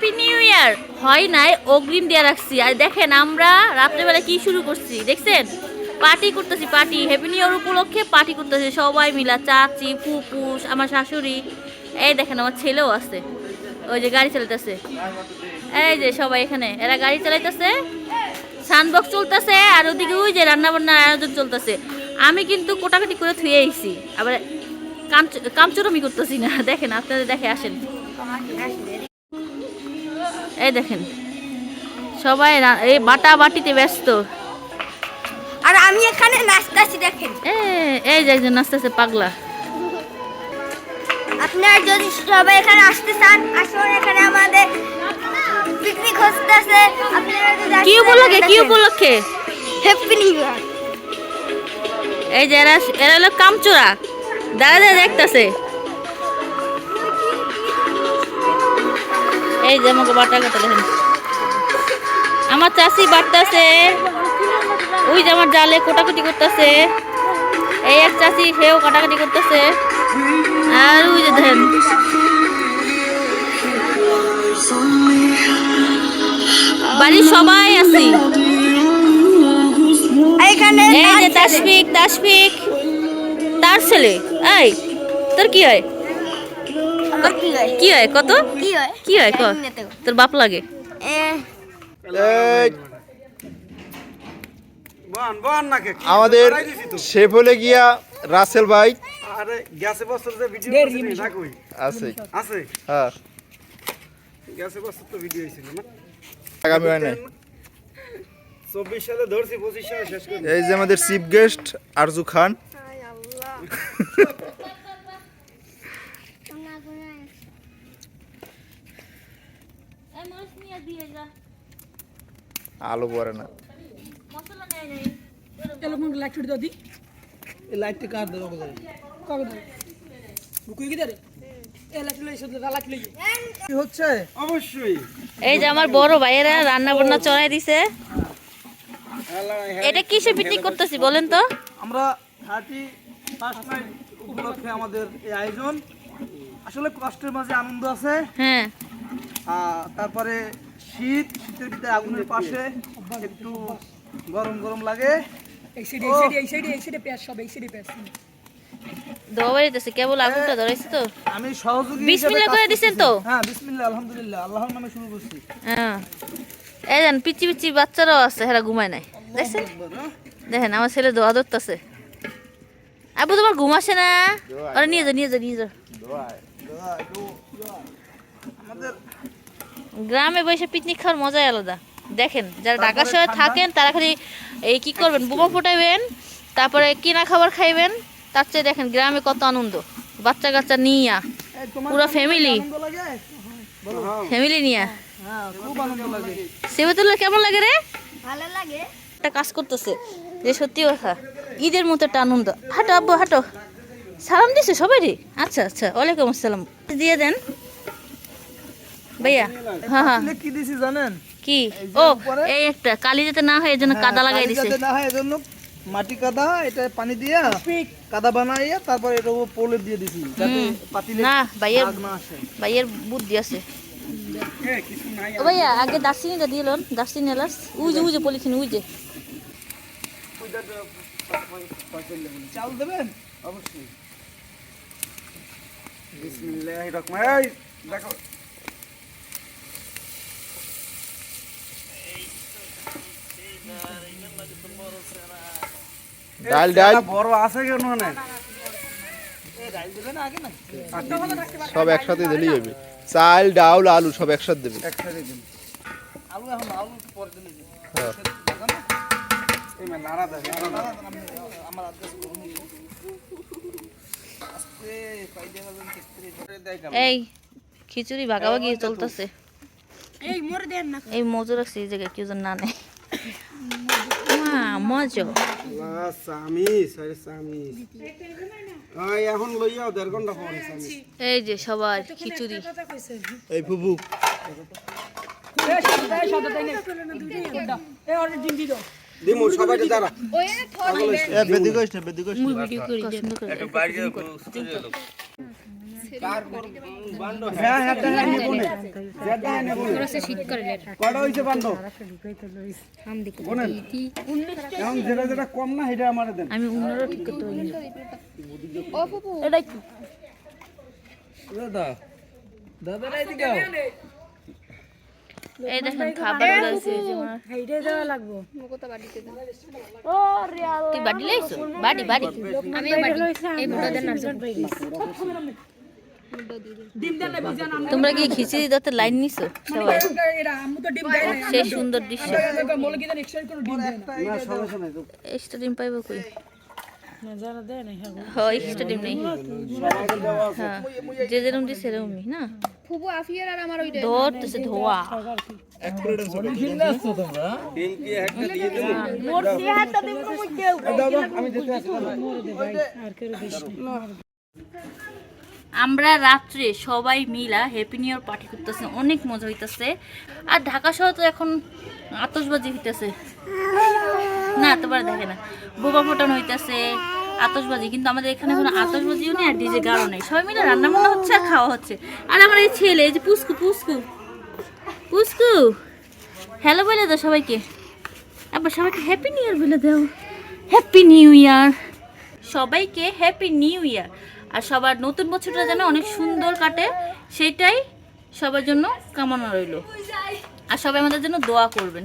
Happy new ইয়ার হয় নাই, অগ্রিম দিয়ে রাখছি। আর দেখেন, আমরা রাত্রেবেলা কি শুরু করছি, দেখছেন? পার্টি করতেছি পার্টি হ্যাপি নিউ ইয়ার উপলক্ষে পার্টি করতেছি, সবাই মিলা, চাচি ফুপুস আমার শাশুড়ি। এই দেখেন, আমার ছেলেও আছে। ওই যে গাড়ি চালাইতেছে। এই যে সবাই এখানে, এরা গাড়ি চালাইতেছে সানবক্স চলতেছে, আর ওদিকে ওই যে রান্নাবান্নার আয়োজন চলতেছে। আমি কিন্তু কোটাকাটি করে থুয়ে আইছি। আবার কামচ- কামচুরমি করতেছি না। দেখেন, আপনাদের দেখে আসেন। এই দেখেন। সবাই এই বাটা বাটিতে ব্যস্ত। আর আমি এখানে নাচতেছি দেখেন। এ, এই যে একজন নাচতেছে পাগলা। আপনারা যদি সবাই এখানে আসতে চান আসুন এখানে আমাদের পিকনিক হচ্ছে। আপনারা যদি কি উপলক্ষে কি উপলক্ষে? হ্যাপি নিউ ইয়ার এই যে এরা এরা হলো কামচোরা। দাঁড়া দেখতেছে। এই যে আমাকে বাটা কাটা দেখেন আমার চাষি বাটতেছে ওই যে আমার জালে কোটাকুটি করতেছে এই এক চাষি সেও কাটাকাটি করতেছে আর ওই যে দেখেন। বাড়ির সবাই আছি। এই যে তাসফিক তাসফিক তার ছেলে এই তোর কি হয়? কি হয়? কত? কি হয়? কি। তোর বাপ লাগে? আমাদের শেফ হলে গিয়া রাসেল ভাই। আরে গ্যাসে বছর যে ভিডিও করছিস আছে। আছে? হ্যাঁ। গ্যাসে বছর তো ভিডিও হয়েছিল না? আগামী হয় নাই। চব্বিশ সালে ধরছি শেষ করি। এই যে আমাদের চিফ গেস্ট আরজু খান। আলু পরে না। দে। কি এই যে আমার বড় ভাইয়েরা রান্না বান্না চড়াই দিছে। এটা কিসে পিকনিক করতেছি বলেন তো? আমরা থার্টি ফার্স্ট নাইট উপলক্ষে আমাদের এই আয়োজন। আসলে কষ্টের মাঝে আনন্দ আছে। হ্যাঁ। তারপরে শীত শীতের ভিতরে আগুনের পাশে একটু গরম গরম লাগে। এই সাইডে এই সাইডে এই সাইডে এই সাইডে পেঁয়াজ সব এই সাইডে পেঁয়াজ। দোয়া বাড়িতেছে কেবল আগুনটা ধরেছে তো। আমি সহযোগী বিসমিল্লাহ করে দিছেন তো? হ্যাঁ বিসমিল্লাহ আলহামদুলিল্লাহ আল্লাহর নামে শুরু করছি। হ্যাঁ। এই দেন পিচি পিচি বাচ্চারাও আছে হেরা ঘুমায় নাই। দেখছেন? দেখেন আমার ছেলে দোয়া ধরতেছে। আবু তোমার ঘুম আসে না? আরে নিয়ে যা নিয়ে যা নিয়ে যা। আমাদের গ্রামে বসে পিকনিক খাওয়ার মজাই আলাদা। দেখেন যারা ঢাকা শহরে থাকেন তারা খালি এই কি করবেন বোমা ফুটাইবেন তারপরে কিনা খাবার খাইবেন তার চেয়ে দেখেন গ্রামে কত আনন্দ। বাচ্চা কাচ্চা নিয়া পুরো ফ্যামিলি ফ্যামিলি নিয়া হ্যাঁ খুব আনন্দ লাগে। সেবতুল্লাহ কেমন লাগে রে? ভালো লাগে। একটা কাজ করতেছে যে সত্যি কথা ঈদের মতো একটা আনন্দ। হাঁটো আব্বু হাঁটো। সালাম দিছে সবাই রে আচ্ছা আচ্ছা ওয়ালাইকুম আসসালাম। দিয়ে দেন। ভাইয়া হ্যাঁ হ্যাঁ। কি দিছি জানেন? কি? ও এই একটা কালি যাতে না হয় এই জন্য কাদা হ্যাঁ, লাগাই দিছে। না হয় এজন্য মাটি কাদা এটা পানি দিয়া কাদা বানাইয়া তারপর এটা প্রলেপ দিয়ে দিছি যাতে পাতিলে না ভাইয়ের ভাইয়ের বুদ্ধি আছে। ও ভাইয়া আগে দার্সিনিটা দিয়ে লোন দার্সিনি এলাস উই যে উই যে পলিথিন উই যে। চাল দেবেন? অবশ্যই। বিসমিল্লাহির রহমান এই দেখো। ডাল ডাল। বড় আছে কেন না সব একসাথে দিলেই হবে। চাল ডাল আলু সব একসাথে দেবে। একসাথে দিন আলু এখন আলু পরে দিলে। হ্যাঁ। এই খিচুড়ি ভাগাভাগি চলতেছে। এই মোর দেন না। এই মজুর আছে এই জায়গায় কেউ যেন না নেয় মা মজা আল্লাহ, সামিস আরে সামিস ওই এখন লইয়াও দেড় ঘণ্টা পরে সামিস এই যে সবার খিচুড়ি। এই ফুবু এই হ্যাঁ হ্যাঁ আমি উনারও ঠিক করতে পারি? দাদা দাদা। এই দেখেন খাবার আছে তুই বাড়ি লাইছো বাড়ি। বাড়ি তোমরা কি খিচুড়ি দতে লাইন নিছো? সবাই। এরা আম্মু তো ডিম দেয় না। সেই সুন্দর দৃশ্য। বলে কি জানি এক্সট্রা কোনো ডিম দেয় না। না সমস্যা নাই তো। ডিম পাইবো কই? যে যেরকম দিছে সেরকমই না? ফুবু আফিয়ার আর আমার ওইটা ধরতেছে ধোয়া। আমরা রাত্রে সবাই মিলা হ্যাপি নিউ ইয়ার পার্টি করতেছে অনেক মজা হইতেছে। আর ঢাকা শহর তো এখন আতশবাজি হইতেছে। না তোমার দেখে না। বোবা ফোটানো হইতেছে আতসবাজি কিন্তু আমাদের এখানে কোনো আতশবাজিও নেই আর ডিজে গাড়ো নেই। সবাই মিলে রান্না বান্না হচ্ছে আর খাওয়া হচ্ছে। আর আমার এই ছেলে, এই যে পুস্কু পুস্কু পুস্কু হ্যালো বলে দাও সবাইকে। আবার সবাইকে হ্যাপি নিউ ইয়ার বলে দাও। হ্যাপি নিউ ইয়ার সবাইকে হ্যাপি নিউ ইয়ার আর সবার নতুন বছরটা যেন অনেক সুন্দর কাটে, সেটাই সবার জন্য কামনা রইল। আর সবাই আমাদের জন্য দোয়া করবেন।